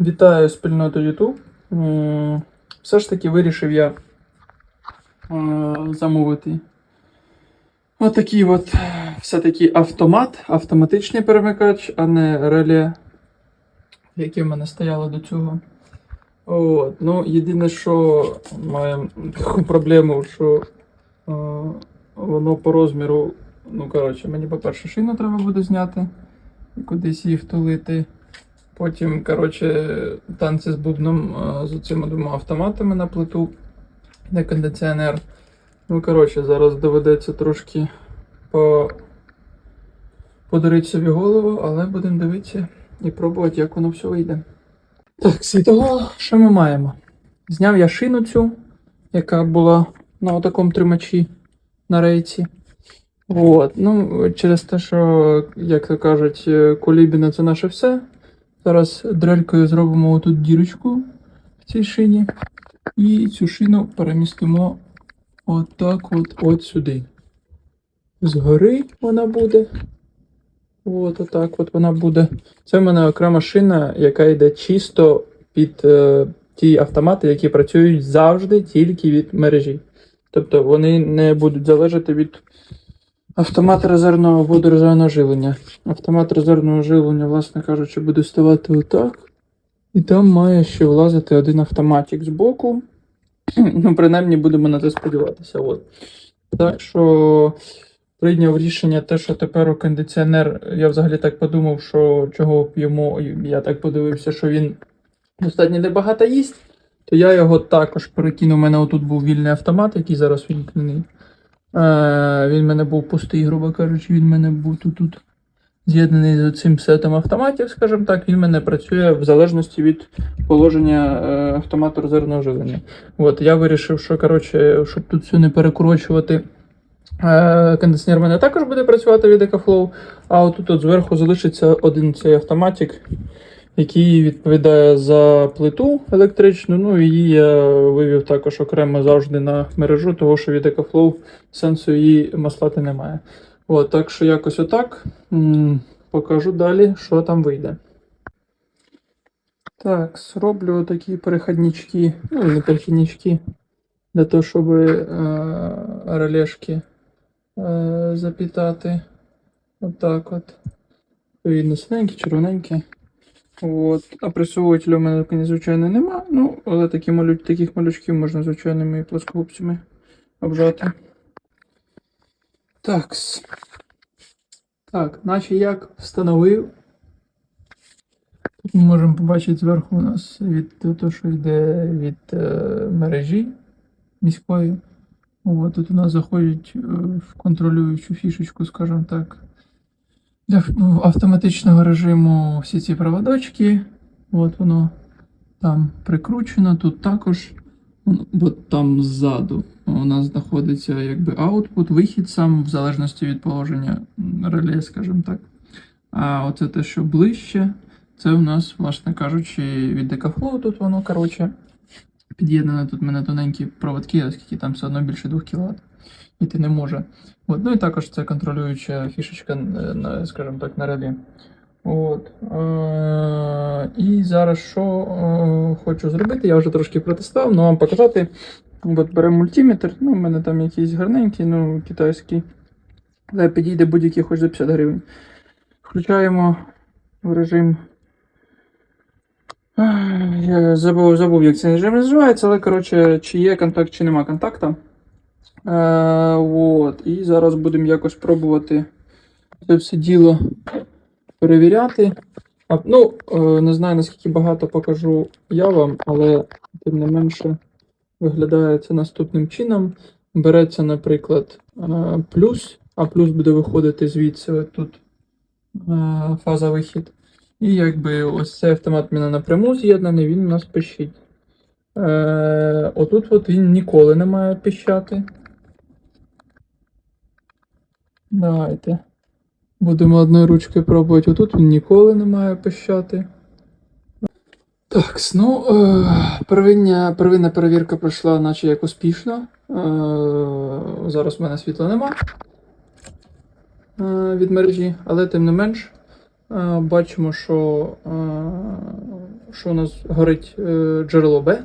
Вітаю спільноту YouTube. Все ж таки вирішив я е, замовити отакий от все-таки автомат, автоматичний перемикач, а не реле, яке в мене стояло до цього. От. Ну, єдине, що маємо таку проблему, що е, воно по розміру. Ну, коротше, мені, по-перше, шину треба буде зняти і кудись її втулити. Потім, коротше, танці з бубном е, з цими двома автоматами на плиту, де кондиціонер. Ну, коротше, зараз доведеться трошки по... подарити собі голову, але будемо дивитися і пробувати, як воно все вийде. Так, того, що ми маємо? Зняв я шину цю, яка була на такому тримачі на рейці. От. Ну, через те, що, як то кажуть, е, колібіна це наше все. Зараз дрелькою зробимо отут дірочку в цій шині. І цю шину перемістимо отак от, от сюди. Згори вона буде. От отак от вона буде. Це в мене окрема шина, яка йде чисто під е, ті автомати, які працюють завжди тільки від мережі. Тобто вони не будуть залежати від автомата резервного водорезервного живлення. Автомат резервного живлення, власне кажучи, буде ставати отак. І там має ще влазити один автоматик збоку. Ну, принаймні, будемо на це сподіватися. От. Так що прийняв рішення те, що тепер у кондиціонер, я взагалі так подумав, що чого йому, я так подивився, що він достатньо небагато їсть, то я його також перекинув. У мене отут був вільний автомат, який зараз вімкнений. Е, він мене був пустий, грубо кажучи, він мене був тут, тут з'єднаний з цим сетом автоматів, скажімо так, він мене працює в залежності від положення е, автомату резервного живлення. От, я вирішив, що коротше, щоб тут все не перекручувати. Е, кондиціонер в мене також буде працювати від EcoFlow, а отут от зверху залишиться один цей автоматик, який відповідає за плиту електричну. Ну і її я вивів також окремо завжди на мережу, того що від EcoFlow сенсу її маслати немає. От, так що якось отак. Покажу далі, що там вийде. Так, зроблю такі перехіднички, ну не перехіднички, для того, щоб е, релешки е, запітати. Отак от. Видно, синенькі, червоненькі. От. А присовувателя у мене, звичайно, нема. Ну, але такі малю... таких малючків можна звичайними плоскогубцями обжати. Такс. Так, наче як встановив. Тут ми можемо побачити зверху у нас від того, що йде від е, мережі міської. От, тут у нас заходять е, в контролюючу фішечку, скажімо так. Для автоматичного режиму всі ці проводочки. От воно там прикручено. Тут також, ну, от там ззаду у нас знаходиться якби аутпут, вихід сам в залежності від положення реле, скажімо так. А оце те, що ближче, це у нас, власне кажучи, від Decaflow тут воно, коротше, під'єднане. Тут в мене тоненькі проводки, оскільки там все одно більше 2 кВт. Іти не може. От, ну і також це контролююча фішечка, е, скажімо так, на релі. От. Е- і зараз що е- хочу зробити, я вже трошки протестував, але вам показати. От беремо мультиметр, ну, у мене там якийсь гарненький, ну, китайський. Але підійде будь-який хоч за 50 гривень. Включаємо в режим. Я забув, забув, як режим називається, але коротше, чи є контакт, чи нема контакта. Е, от. І зараз будемо якось пробувати це все діло перевіряти. А, ну, е, не знаю, наскільки багато покажу я вам, але тим не менше виглядає це наступним чином. Береться, наприклад, е, плюс, а плюс буде виходити звідси тут е, фаза вихід. І якби ось цей автомат мене напряму з'єднаний, він у нас пищить. Е, отут от він ніколи не має пищати. Давайте. Будемо одною ручкою пробувати. Отут він ніколи не має пищати. Так, ну, е, первиння, первинна перевірка пройшла, наче як успішно. Е, зараз в мене світла нема е, від мережі, але тим не менш, бачимо, що е, що у нас горить е, джерело Б.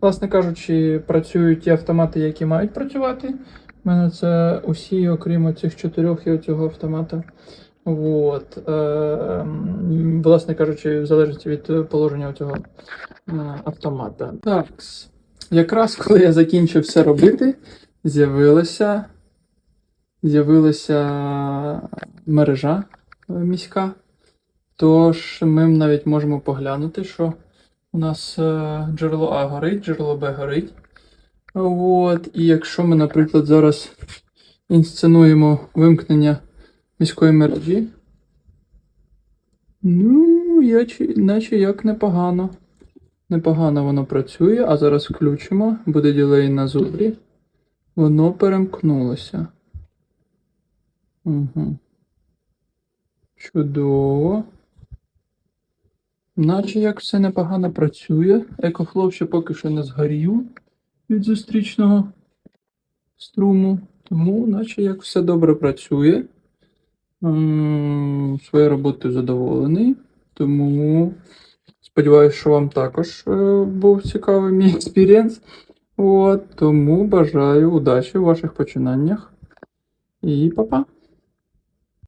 Власне кажучи, працюють ті автомати, які мають працювати. У мене це усі, окрім цих чотирьох і цього автомата. От, е, власне кажучи, в залежності від положення цього автомата. Так, якраз коли я закінчив все робити, з'явилася, з'явилася мережа е, міська. Тож ми навіть можемо поглянути, що у нас е, джерело А горить, джерело Б горить. От, і якщо ми, наприклад, зараз інсценуємо вимкнення міської мережі, ну, я, наче як непогано. Непогано воно працює, а зараз включимо, буде ділей на зубрі. Воно перемкнулося. Угу. Чудово. Наче як все непогано працює. Екофлоу ще поки що не згорів від зустрічного струму. Тому, наче як все добре працює. Своєю роботою задоволений. Тому сподіваюся, що вам також е, був цікавий мій експірієнс. Тому бажаю удачі у ваших починаннях. І па-па!